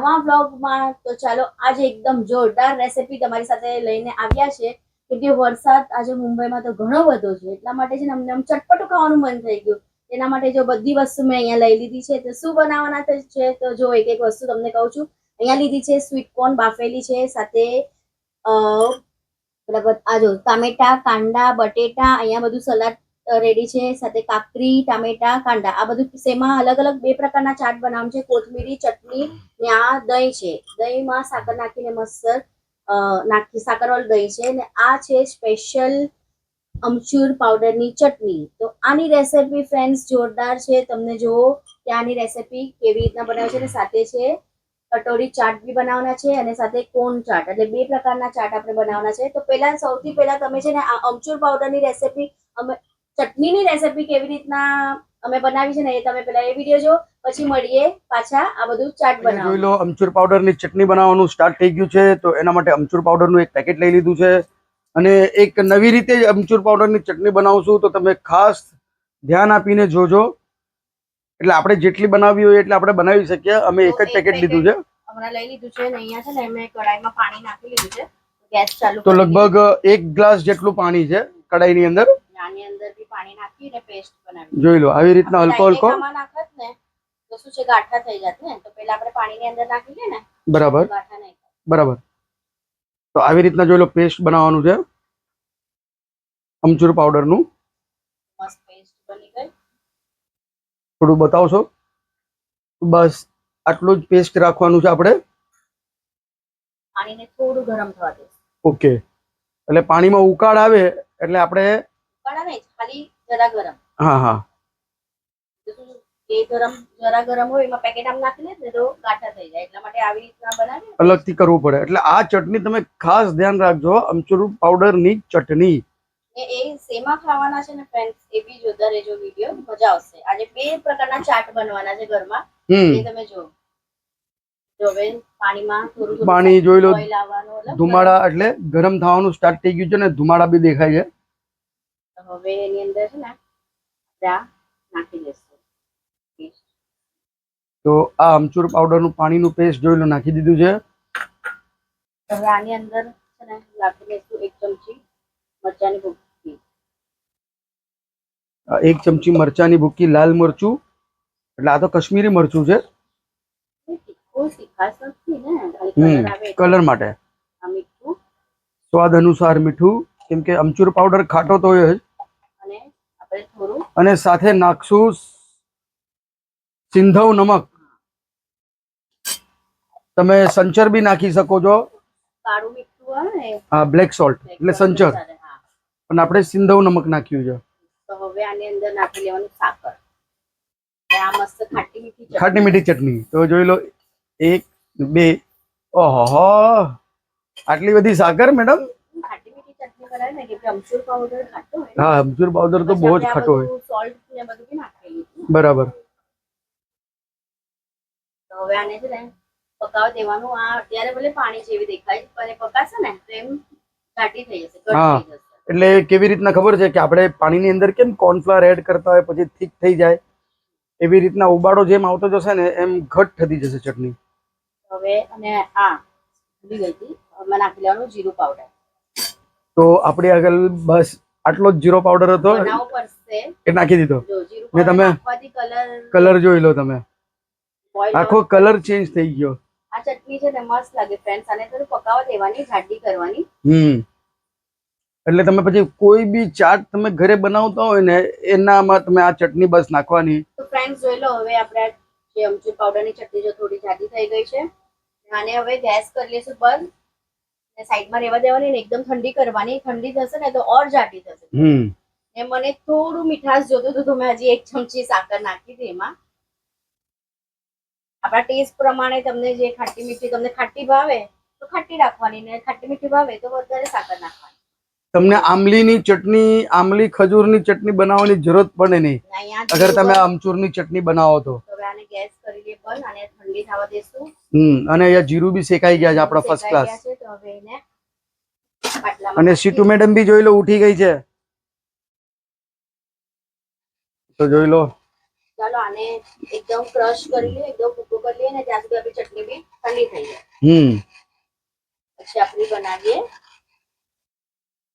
નવા બ્લોગમાં તો ચાલો આજે એકદમ જોરદાર રેસીપી તમારી સાથે લઈને આવ્યા છે. કેમ કે વરસાદ આજે મુંબઈમાં તો ઘણો બધો છે. એટલા માટે છે ને અમને આમ ચટપટું ખાવાનું મન થઈ ગયું. એના માટે જો બધી વસ્તુ મેં અહીંયા લઈ લીધી છે. તો શું બનાવવાના છે? તો જો એક એક વસ્તુ તમને કહું છું. અહીંયા લીધી છે સ્વીટ કોર્ન બાફેલી છે. સાથે આ જો ટામેટા, કાંદા, બટેટા, અહીંયા બધું સલાડ રેડી છે સાથે કાકરી ટામેટા કાંદા આ બધું શેમાં અલગ અલગ બે પ્રકારના ચાટ બનાવવાનું છે. કોથમીરી ચટણી ને આ દહીં છે. દહીંમાં સાકર નાખીને મસ્ત અ, નાખી સાકરવાળું દહીં છે. ને આ છે સ્પેશિયલ અમચૂર પાવડરની ચટણી. તો આની રેસિપી ફ્રેન્ડ્સ જોરદાર છે. તમને જુઓ કે આની રેસિપી કેવી રીતના બનાવે છે અને સાથે છે કટોરી ચાટ બી બનાવવાના છે અને સાથે કોન ચાટ. એટલે બે પ્રકારના ચાટ આપણે બનાવવાના છે. તો પહેલા સૌથી પહેલા તમે છે ને આ અમચૂર પાવડરની રેસિપી અમે ચટણીની રેસીપી કેવી રીતના અમે બનાવી છે ને એ તમે પેલા એ વીડિયો જો પછી મળીએ પાછા આ બધું ચાટ જોઈ લો અમચૂર પાવડરની ચટણી બનાવવાનું સ્ટાર્ટ થઈ ગયું છે તો એના માટે અમચૂર પાવડરનું એક પેકેટ લઈ લીધું છે. અને એક નવી રીતે અમચૂર અમચૂર પાવડરની ચટણી બનાવશું તો તમે ખાસ ધ્યાન આપીને જોજો. એટલે આપણે જેટલી બનાવી હોય એટલે આપણે બનાવી શકીએ. અમે એક જ પેકેટ લીધું છે. હમણાં લઈ લીધું છે ને અહીંયા છે ને મેં કઢાઈમાં પાણી નાખી લીધું છે. ગેસ ચાલુ તો લગભગ એક ગ્લાસ જેટલું પાણી છે કડાઈની અંદર. દીધી. આની અંદર બી પાણી નાખીને પેસ્ટ બનાવી. જોઈ લો આવી રીતના હલકો હલકો? નાખત ને તો શું છે ગાંઠા થઈ જાત ને. તો પહેલા આપણે પાણીની અંદર નાખી લઈએ ને બરાબર. ગાંઠા નહીં બરાબર. તો આવી રીતના જોઈ લો પેસ્ટ બનાવવાનું છે. અમચૂર પાવડરનું મસ્ત પેસ્ટ બની ગઈ. થોડું બતાવશો? બસ આટલું જ પેસ્ટ રાખવાનું છે આપણે. પાણીને થોડું ગરમ થવા દે ઓકે. એટલે પાણીમાં ઉકાળ આવે એટલે આપણે ઉકાળા નહીં ખાલી જરા ગરમ હા હા તો શું એ ગરમ જરા ગરમ હોય એમાં પેકેટ આમ નાખી લે ને તો ગાંઠા થઈ જાય. એટલા માટે આવી રીતના બનાવીએ ને. અલગથી કરવું પડે. એટલે આ ચટણી તમે ખાસ ધ્યાન રાખજો. અમચૂર પાવડરની ચટણી. ને એ શેમાં ખાવાના છે ને ફ્રેન્ડ્સ એ બી જોતા રહેજો વીડિયો મજા આવશે. આજે બે પ્રકારના ચાટ બનવાના છે ઘરમાં. હમ. એ તમે જો જો હવે પાણીમાં થોડું થોડું પાણી જોઈ લો. oil આવવાનું એટલે ધુમાડા એટલે ગરમ થવાનું સ્ટાર્ટ થઈ ગયું છે ને ધુમાડા બી દેખાય છે. તો હવે એની અંદર છે ને આ નાખી દઈશું. તો આ અમચૂર પાવડરનું પાણીનું પેસ્ટ જોઈ લો નાખી દીધું છે. હવે આની અંદર છે ને નાખી દઈશું એક ચમચી મરચાની ભૂકી. એક ચમચી મરચાની ભૂકી લાલ મરચું. એટલે આ તો કશ્મીરી મરચું છે. કલર માટે. સ્વાદ અનુસાર મીઠું કેમ કે અમચૂર પાવડર ખાટો તો હોય જ. અને સાથે નાખશું સિંધવ નમક. તમે સંચર બી નાખી શકો છો. આ બ્લેક સોલ્ટ એટલે સંચર. પણ આપણે સિંધવ નમક નાખ્યું છે. ખાટી મીઠી ચટણી. તો જોઈ લો એક બે. ઓહો આટલી બધી સાકર મેડમ? હા અમચૂર પાવડર તો બહુ જ ખાટો હોય. બરાબર. હવે આને છે ને પકાવવા દેવાનું. આ અત્યારે ભલે પાણી જેવી દેખાય પણ પકાશે ને તો એમ ઘાટી થઈ જશે હા. એટલે કેવી રીતના ખબર છે કે આપણે પાણીની અંદર કેમ કોર્નફ્લાવર એડ કરતા હોય પછી થીક થઈ જાય? એવી રીતના ઉબાડો જેમ આવતો જશે ને એમ ઘટ થતી જશે ચટણી. હવે અને આ ભૂલી ગઈ હતી નાખી લેવાનું જીરું પાવડર તો આપણી આગળ બસ આટલો જ જીરો પાવડર હતો. એ નાખી દીધો. ને તમે કલર જોઈ લો તમે. આખો કલર ચેન્જ થઈ ગયો. આ ચટણી છે ને મસ્ત લાગે ફ્રેન્ડ્સ આને પકાવવા દેવાની જાડી કરવાની. હમ. એટલે તમે પછી કોઈ બી ચાટ તમે ઘરે બનાવતા હોય ને એનામાં તમે આ ચટણી બસ નાખવાની. તો ફ્રેન્ડ્સ જોઈ લો હવે આપણે જે અમચૂર પાવડરની ચટણી જો થોડી જાડી થઈ ગઈ છે. આને હવે ગેસ કરી લેશું બંધ. સાઈડમાં રહેવા દેવાની ને એકદમ ઠંડી કરવાની. ઠંડી થશે ને તો ઓર જાટી થશે. ને મને થોડું મીઠાશ જોતું હતું તો મેં હજી એક ચમચી સાકર નાખી હતી એમાં. આપણા ટેસ્ટ પ્રમાણે તમને જે ખાટી મીઠી તમને ખાટી ભાવે તો ખાટી રાખવાની ને ખાટી મીઠી ભાવે તો વધારે સાકર નાખવાની. તમને આમલીની ચટણી આમલી ખજૂરની ચટણી બનાવવાની જરૂરત પડે નહીં. અગર તમે જીરું આ અમચૂરની ચટણી બનાવો તો. આને ગેસ કરી બંધ અને ઠંડી થવા દેશું. હમ અને અહીંયા જીરું બી શેકાઈ ગયા છે આપણા ફર્સ્ટ ક્લાસ તો હવે એને અને સીટુ મેડમ બી જોઈ લો ઉઠી ગઈ છે. તો જોઈ લો. ચાલો આને એકદમ ક્રશ કરી લઈએ એકદમ ભૂકો કરી લઈએ ને ત્યાં સુધી આપણી ચટણી બી ઠંડી થઈ જાય. હમ. પછી આપણે બનાવીએ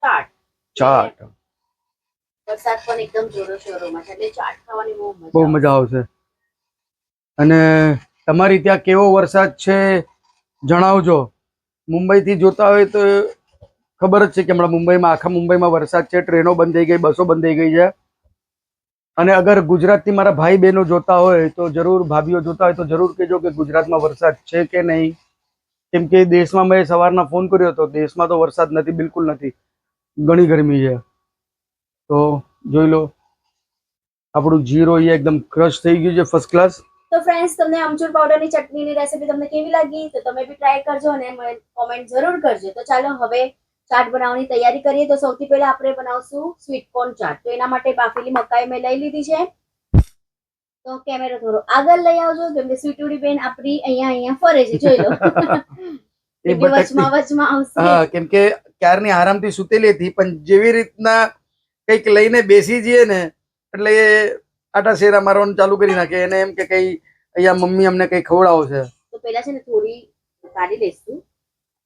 ચાટ. ચાટ. વરસાદ પણ એકદમ જોરો શોરોમાં છે એટલે ચાટ ખાવાની બહુ મજા બહુ મજા આવશે. અને તમારી ત્યાં કેવો વરસાદ છે જણાવજો. મુંબઈથી જોતા હોય તો ખબર જ છે કે હમણાં મુંબઈમાં, આખા મુંબઈમાં વરસાદ છે, ટ્રેનો બંધ થઈ ગઈ, બસો બંધ થઈ ગઈ છે. અને અગર ગુજરાતથી મારા ભાઈ બહેનો જોતા હોય તો જરૂર, ભાભીઓ જોતા હોય તો જરૂર કહેજો કે ગુજરાતમાં વરસાદ છે કે નહીં. કેમ કે દેશમાં મેં સવારના ફોન કર્યો હતો, દેશમાં તો વરસાદ નથી, બિલકુલ નથી. ઘણી ગરમી છે. તો જોઈ લો, આપણું જીરો એ એકદમ ક્રશ થઈ ગયું છે ફર્સ્ટ ક્લાસ તો ફ્રેન્ડ્સ તમને અમચૂર પાવડરની ચટણીની રેસીપી તમને કેવી લાગી? તો તમે બી ટ્રાય કરજો અને મને કોમેન્ટ જરૂર કરજો. તો ચાલો હવે ચાટ બનાવવાની તૈયારી કરીએ. તો સૌથી પહેલા આપણે બનાવશું સ્વીટ કોર્ન ચાટ તો એના માટે બાફેલી મકાઈ મેં લઈ લીધી છે. તો કેમેરો થોડો આગળ લઈ આવજો કેમ કે સ્વીટુડી બેન આપણી અહીંયા અહીંયા ફરે છે જોઈ લો. વચમાં વચમાં આવશે. કેમ કે ક્યારની આરામથી સુતેલી હતી પણ જેવી રીતના કંઈક લઈને બેસી જઈએ ને એટલે આટા શેરા મારવાનું ચાલુ કરી નાખે. એને એમ કે કઈ અહીંયા મમ્મી અમને કઈ ખવડાવો છે. તો પેલા છે ને થોડી કાઢી લેશું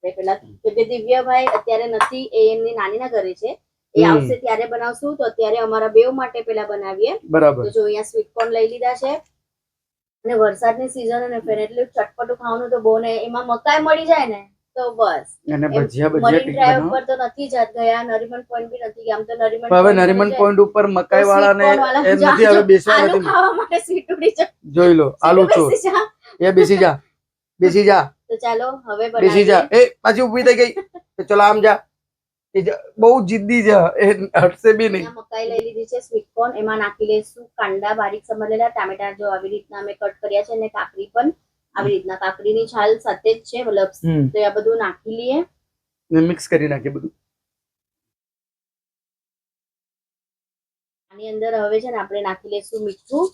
પેલા કે દિવ્યભાઈ અત્યારે નથી એ એમની નાનીના ઘરે છે. એ આવશે ત્યારે બનાવશું. તો અત્યારે અમારા બેવ માટે પેલા બનાવીએ. બરાબર. તો જો અહીંયા સ્વીટ કોર્ન લઈ લીધા છે. અને વરસાદની સિઝન અને ફેર એટલે ચટપટું ખાવાનું તો બહુ ને એમાં મકાઈ મળી જાય ને. તો બસ. અને ભજીયા ભજીયા મરીન ટીક ડ્રાઈવ બનાવો ઉપર તો નથી જ ગયા નરીમન પોઈન્ટ બી નથી ગયા. આમ તો નરીમન હવે નરીમન પોઈન્ટ ઉપર મકાઈ વાળાને sweet corn વાળા એમ નથી હવે બેસવા નથી ખાવા માટે સ્વીટ છે જોઈ લો આલુ ચોર એ બેસી જા બેસી જા. તો ચાલો હવે બેસી જા. એ પાછી ઊભી થઈ ગઈ. તો ચલો આમ જા. એ. બહુ જિદ્દી છે. એ હટશે બી નહીં. મકાઈ લઈ લીધી છે સ્વીટ કોર્ન એમાં નાખી લેશું કાંદા બારીક સમારેલા ટામેટા જો આવી રીતના અમે કટ કર્યા છે અને કાકડી પણ આવી રીતના કાકડીની છાલ સાથે જ છે મતલબ તો આ બધું નાખી લઈએ. ને મિક્સ કરી નાખીએ બધું. આની અંદર હવે છે ને આપણે નાખી લઈશું મીઠું.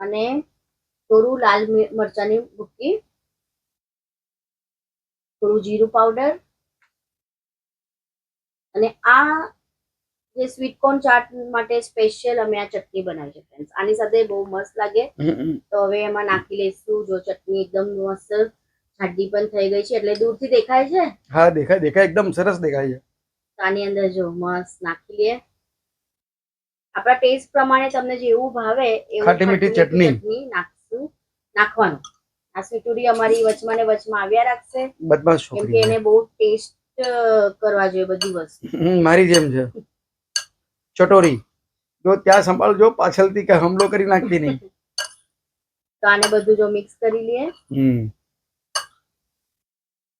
અને થોડું લાલ મરચાની મરચાંની ભૂકી. થોડું જીરું પાવડર અને આ જે સ્વીટ કોર્ન ચાટ માટે સ્પેશિયલ અમે આ ચટણી બનાવી છે ફ્રેન્ડ્સ આની સાથે બહુ મસ્ત લાગે. તો હવે એમાં નાખી લઈશું. જો ચટણી એકદમ મસ્ત ખાડી પણ થઈ ગઈ છે એટલે દૂરથી દેખાય છે? હા દેખાય દેખાય. એકદમ સરસ દેખાય છે. આની અંદર જો મસ્ત નાખી લઈએ. આપણા ટેસ્ટ પ્રમાણે તમને જેવું ભાવે એવું ખાટી મીઠી ચટણી. નાખશું. નાખવાનું. આ સ્વીટુડી અમારી વચમાં ને વચમાં આવ્યા રાખશે. બદમાશ છોકરી. એને બહુ ટેસ્ટ કરવા જોઈએ બધી વસ્તુ. મારી જેમ છે. ચટોરી. જો ત્યાં સંભાળજો પાછળથી કઈ હમલો કરી નાખતી નહીં. તો આને બધું જો મિક્સ કરી લઈએ. હમ.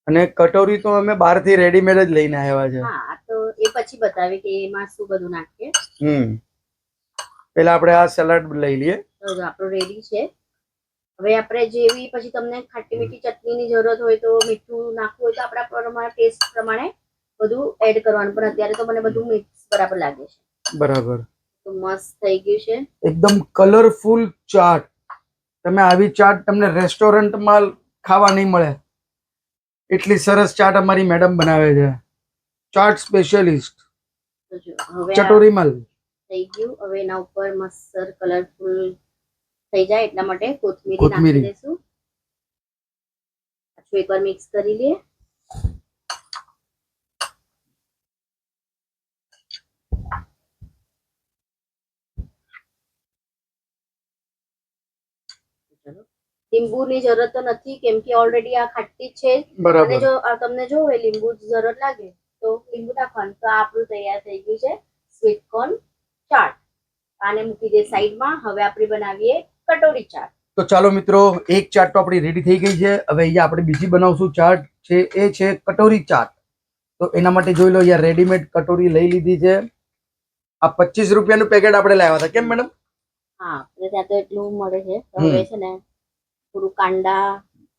અને કટોરી તો અમે બહારથી રેડીમેડ જ લઈને આવ્યા છે. હા તો એ પછી બતાવી કે એમાં શું બધું નાખીએ. હમ. પેલા આપણે આ સલાડ લઈ લઈએ. તો આપણો આપણું રેડી છે. હવે આપણે જેવી પછી તમને ખાટી મીઠી ચટણીની જરૂરત હોય તો મીઠું નાખવું હોય તો આપણા પ્રમાણે ટેસ્ટ પ્રમાણે બધું એડ કરવાનું. પણ અત્યારે તો મને બધું મિક્સ બરાબર લાગે છે. બરાબર. તો મસ્ત થઈ ગયું છે. એકદમ કલરફુલ ચાટ. તમે આવી ચાટ તમને રેસ્ટોરન્ટમાં ખાવા નહીં મળે. એટલી સરસ ચાટ અમારી મેડમ બનાવે છે. ચાટ સ્પેશિયલિસ્ટ ચટોરી મલ થઈ ગયું. હવે એના ઉપર મસ્ત કલરફુલ થઈ જાય એટલા માટે કોથમીરી કોથમીરી. નાખી દઈશું. પાછું એકવાર મિક્સ કરી લઈએ. લીંબુની જરૂરત તો નથી કેમ કે ઓલરેડી આ ખાટી છે. અને જો તમને જો હોય લીંબુ જરૂરત લાગે તો લીંબુ નાખવાનું. તો આપણું તૈયાર થઈ ગયું છે સ્વીટ કોર્ન ચાટ આને મૂકી દે સાઈડમાં. હવે આપણે બનાવીએ કટોરી ચાટ તો ચાલો મિત્રો એક ચાટ તો આપણી રેડી થઈ ગઈ છે. હવે અહીંયા આપણે બીજી બનાવશું ચાટ છે એ છે કટોરી ચાટ તો એના માટે જોઈ લો અહીંયા રેડીમેડ કટોરી લઈ લીધી છે. આ પચીસ રૂપિયાનું પેકેટ આપણે લાવ્યા હતા. કેમ મેડમ હા એટલે ત્યાં તો એટલું મળે છે. હવે છે ને થોડું કાંડા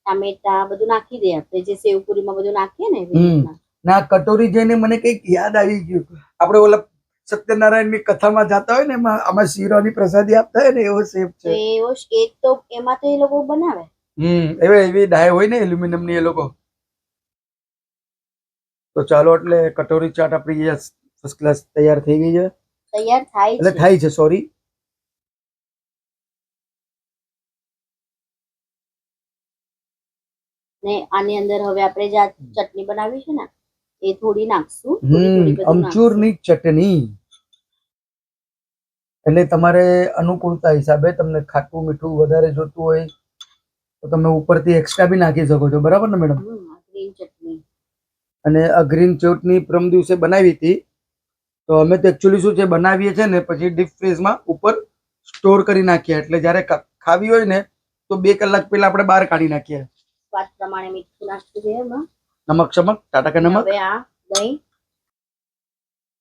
ટામેટા બધું નાખી દે આપણે જે સેવપુરીમાં બધું નાખીએ ને એવી રીતના. ના કટોરી જોઈને મને કંઈક યાદ આવી ગયું. આપણે ઓલા સત્યનારાયણની કથામાં જતા હોય ને એમાં આમાં શીરોની પ્રસાદી આપતા હોય ને એવો શેપ છે. એવો કેક તો એમાં તો એ લોકો બનાવે. હમ એવે એવી ડાય હોય ને એલ્યુમિનિયમની એ લોકો. તો ચાલો એટલે કટોરી ચાટ આપણી ફર્સ્ટ ક્લાસ તૈયાર થઈ ગઈ છે. તૈયાર થાય એટલે થાય છે સોરી ને આની અંદર હવે આપણે જે આ ચટણી બનાવી છે ને એ થોડી નાખશું અમચૂરની અમચૂરની ચટણી. એટલે તમારે અનુકૂળતા હિસાબે તમને ખાટું મીઠું વધારે જોતું હોય તો તમે ઉપરથી એક્સ્ટ્રા બી નાખી શકો છો. બરાબર ને મેડમ. ગ્રીન ચટણી. અને આ ગ્રીન ચટણી પ્રમ દિવસે બનાવી હતી. તો અમે તો એકચ્યુઅલી શું છે બનાવીએ છે ને પછી ડીપ ફ્રીઝમાં ઉપર સ્ટોર કરી નાખીએ. એટલે જ્યારે ખાવી હોય ને તો બે કલાક પહેલા આપણે બહાર કાઢી નાખીએ. સ્વાદ પ્રમાણે મીઠું નાખવું છે એમાં. નમક ચમક? ટાટા કે નમક? હવે આ દહીં.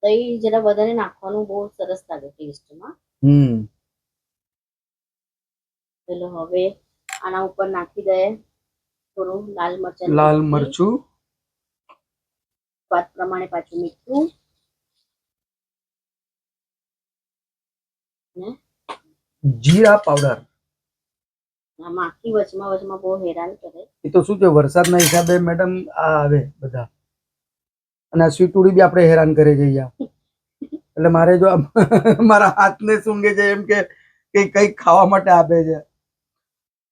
દહીં જરા વધારે નાખવાનું બહુ સરસ લાગે ટેસ્ટમાં. હમ. ચલો હવે આના ઉપર નાખી દઈએ થોડું લાલ મરચાં લાલ મરચું. સ્વાદ પ્રમાણે પાછું મીઠું. જીરા પાવડર. માખી વચમાં વચમાં બહુ હેરાન કરે. એ તો શું છે વરસાદના હિસાબે મેડમ આ આવે બધા. અને આ સ્વીટુડી બી આપણે હેરાન કરે છે અહીંયા. એટલે મારે જો મારા હાથને સૂંઘે છે એમ કે કંઈક કંઈક ખાવા માટે આપે છે.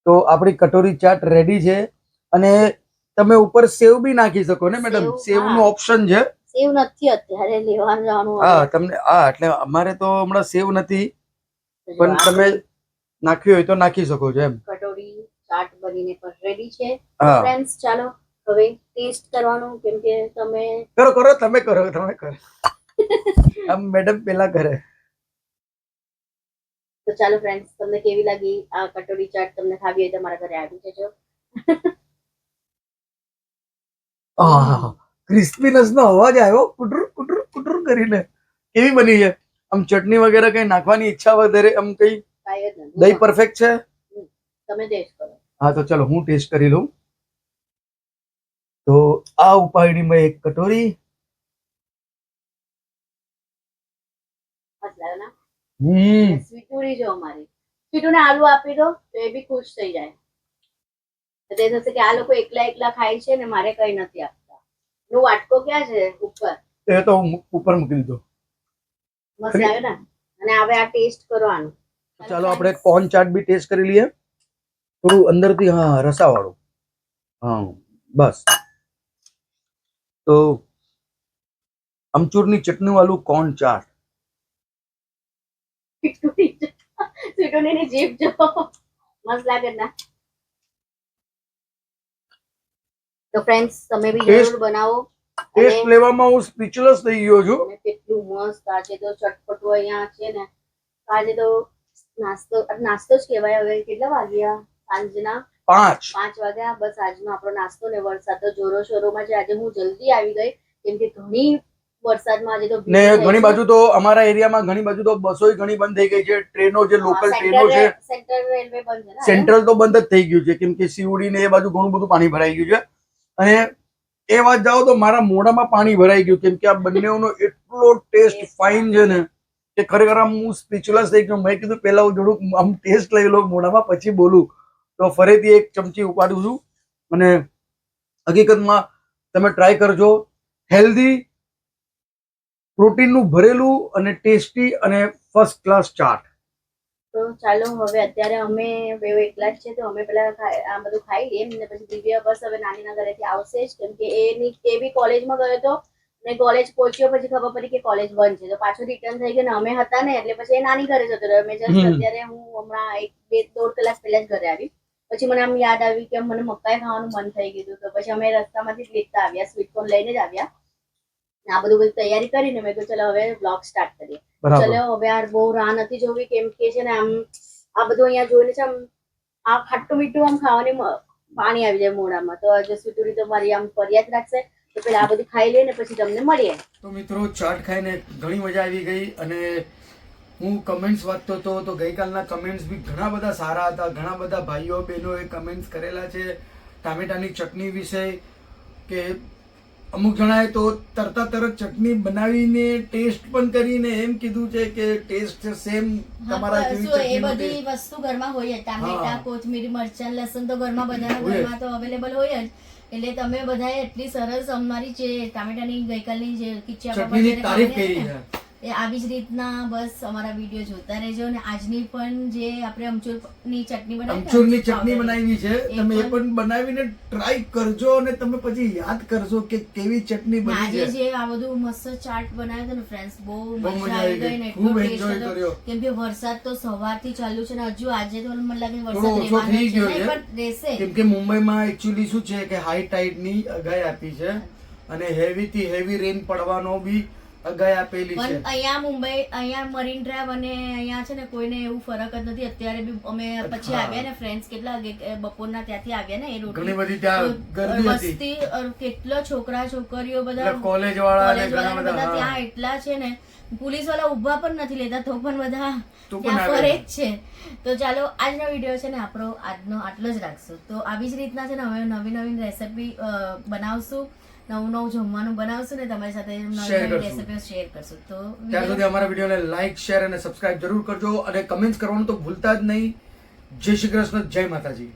તો આપણી કટોરી ચાટ રેડી છે અને તમે ઉપર સેવ બી નાખી શકો ને મેડમ? સેવ, નું ઓપ્શન છે. સેવ નથી અત્યારે લેવાનું હા તમને હા એટલે અમારે તો હમણાં સેવ નથી. પણ તમે નાખ્યું હોય તો નાખી શકો છો એમ. ચાટ બનીને પણ રેડી છે. ફ્રેન્ડ્સ ચાલો હવે ટેસ્ટ કરવાનું કેમ કે તમે કરો કરો તમે કરો તમે કરો. આમ મેડમ પેલા કરે. તો ચાલો ફ્રેન્ડ્સ તમને કેવી લાગી આ કટોરી ચાટ? તમને ખાવી હોય તો મારા ઘરે આવી જજો. ક્રિસ્પીનેસ નો અવાજ આવ્યો. કુટુર કુટુર કુટુર કરીને. કેવી બની છે? આમ ચટણી વગેરે કઈ નાખવાની ઈચ્છા વધારે? આમ કઈ. દહીં પરફેક્ટ છે? તમે ટેસ્ટ કરો. હા તો ચલો હું ટેસ્ટ કરી લઉં. તો આ ઉપાયની મેં એક કટોરી. હમ. સ્વીટુડી જો અમારી. સ્વીટુને આલુ આપી દો તો એ બી ખુશ થઈ જાય. તો તે થશે કે આ લોકો એકલા એકલા ખાય છે ને મારે કઈ નથી આપતા. નું વાટકો ક્યાં છે ઉપર? એ તો હું ઉપર મૂકી દીધો. મસ્ત લાગે ને અને હવે આ ટેસ્ટ કરો ચાલો આપણે કોર્ન ચાટ બી ટેસ્ટ કરી લઈએ. થોડું અંદરથી હા રસાવાળું. હા બસ. તો અમચૂરની ચટણી વાળું કોર્ન ચાટ? તો ફ્રેન્ડ્સ તમે બી જરૂર બનાવો. ટેસ્ટ લેવામાં હું સ્પીચલેસ થઈ ગયો છું. કેટલું મસ્ત આજે તો ચટપટું અહીંયા છે ને. આજે તો નાસ્તો નાસ્તો જ કહેવાય હવે કેટલા વાગ્યા? સાંજના પાંચ. પાંચ વાગ્યા બસ આજનો આપણો નાસ્તો ને વરસાદ તો જોરો શોરોમાં છે. આજે હું જલ્દી આવી ગઈ કેમ કે ઘણી વરસાદમાં આજે તો ને ઘણી બાજુ તો અમારા એરિયામાં ઘણી બાજુ તો બસોય ઘણી બંધ થઈ ગઈ છે. ટ્રેનો જે લોકલ ટ્રેનો છે. સેન્ટ્રલ- સેન્ટ્રલ રેલવે બંધ છે સેન્ટ્રલ તો બંધ જ થઈ ગયું છે. કેમ કે સીવડી ને એ બાજુ ઘણું બધું પાણી ભરાઈ ગયું છે. અને એ વાત જાઓ તો મારા મોઢામાં પાણી ભરાઈ ગયું. કેમ કે આ બંનેનો એટલો ટેસ્ટ ફાઇન છે ને કે ખરેખર આમ હું સ્પીચલેસ થઈ ગયો. મેં કીધું પહેલા હું થોડુંક આમ ટેસ્ટ લઈ લઉં મોઢામાં પછી બોલું. તો ફરીથી એક ચમચી ઉપાડું છું. અને હકીકતમાં તમે ટ્રાય કરજો. હેલ્ધી પ્રોટીનનું ભરેલું અને ટેસ્ટી અને ફર્સ્ટ ક્લાસ ચાટ. તો ચાલો હવે અત્યારે અમે બે એકલા જ છે તો અમે પેલા આ બધું ખાઈ લઈએ. ને પછી દિવ્યા બસ હવે નાનીના ઘરેથી આવશે જ. કેમ કે એની એ બી કોલેજમાં ગયો હતો ને કોલેજ પહોંચ્યો પછી ખબર પડી કે કોલેજ બંધ છે. તો પાછું રિટર્ન થઈ ગયો ને અમે હતા ને એટલે પછી એ નાની ઘરે જતો રહ્યો. મેં જસ્ટ અત્યારે હું હમણાં એક બે દોઢ કલાક પહેલા જ ઘરે આવી. પછી મને આમ યાદ આવ્યું કે મને મકાઈ ખાવાનું મન થઈ ગયું તો પછી અમે રસ્તામાંથી જ લેતા આવ્યા સ્વીટ કોર્ન લઈને જ આવ્યા. આ બધું બધી તૈયારી કરીને મેં કીધું ચલો હવે બ્લોગ સ્ટાર્ટ કરીએ. ચલો હવે યાર બહુ રાહ નથી જોવી કેમ કે છે ને આમ આ બધું અહીંયા જોઈને છે આમ આ ખાટું મીઠું આમ ખાવાની પાણી આવી જાય મોઢામાં. તો આજે સુતુરી તો મારી આમ ફરિયાદ રાખશે તો પેલા આ બધું ખાઈ લઈએ ને પછી તમને મળીએ. તો મિત્રો ચાટ ખાઈને ઘણી મજા આવી ગઈ અને હું કમેન્ટ્સ વાંચતો હતો તો ગઈકાલના કમેન્ટ્સ બી ઘણા બધા સારા હતા. ઘણા બધા ભાઈઓ બહેનોએ કમેન્ટ્સ કરેલા છે. ટામેટાની ચટણી વિશે કે અમુક જણાએ તો તરતા તરત ચટણી બનાવીને ટેસ્ટ પણ કરીને એમ કીધું છે કે ટેસ્ટ સેમ તમારા જેવી ચટણી એ બધી વસ્તુ ઘરમાં હોય જ. ટામેટા. કોથમીર મરચાં લસણ તો ઘરમાં બધાના ઘરમાં તો અવેલેબલ હોય જ. એટલે તમે બધાએ એટલી સરસ અમારી જે ટામેટાની ગઈકાલની જે કિચન તારીફ કરી છે. એ આવી જ રીતના બસ અમારા વીડિયો જોતા રહેજો અને આજની પણ જે આપણે અમચૂરની ચટણી બનાવી અમચૂરની ચટણી બનાવી છે તમે એ પણ- બનાવીને ટ્રાય કરજો અને તમે પછી યાદ કરજો કે કેવી ચટણી બની આજે જે આ બધું મસ્ત ચાટ બનાવ્યો હતો ને ફ્રેન્ડ્સ બહુ મજા આવી ગઈ. ને ખૂબ હતો કર્યો. કેમ કે વરસાદ તો સવારથી ચાલુ છે ને હજુ આજે તો મને લાગે વરસાદ રહેવાનો છે છે. પણ રહેશે કેમ કે મુંબઈમાં એકચ્યુઅલી શું છે કે હાઈ ટાઈડની અગાઈ આપી છે અને હેવી થી હેવી રેન પડવાનો બી અગાઈ પેલી છે. અહીંયા મુંબઈ અહીંયા મરીન ડ્રાઈવ અને અહીંયા છે ને કોઈને એવું ફરક જ નથી. અત્યારે બી અમે પછી આવ્યા ને ફ્રેન્ડ્સ કેટલા બપોરના ત્યાંથી આવ્યા ને એ રોડ ઘણી બધી ત્યાં હતી. કેટલા છોકરા છોકરીઓ બધા કોલેજ વાળા અને ઘણા બધા ત્યાં એટલા છે ને. પોલીસવાળા ઊભા પણ નથી લેતા તો પણ બધા ત્યાં ફરે છે. જ છે. તો ચાલો આજનો વીડિયો છે ને આપણો આજનો આટલો જ રાખશું. તો આવી જ રીતના છે ને હવે નવી નવી રેસીપી બનાવશું. નવું નવું જમવાનું બનાવશું ને તમારી સાથે નવી કરશું. શેર કરશું. તો ત્યાં સુધી અમારા વિડીયોને લાઈક શેર અને સબસ્ક્રાઇબ જરૂર કરજો અને કમેન્ટ્સ કરવાનું તો ભૂલતા જ નહીં. જય શ્રી કૃષ્ણ જય માતાજી.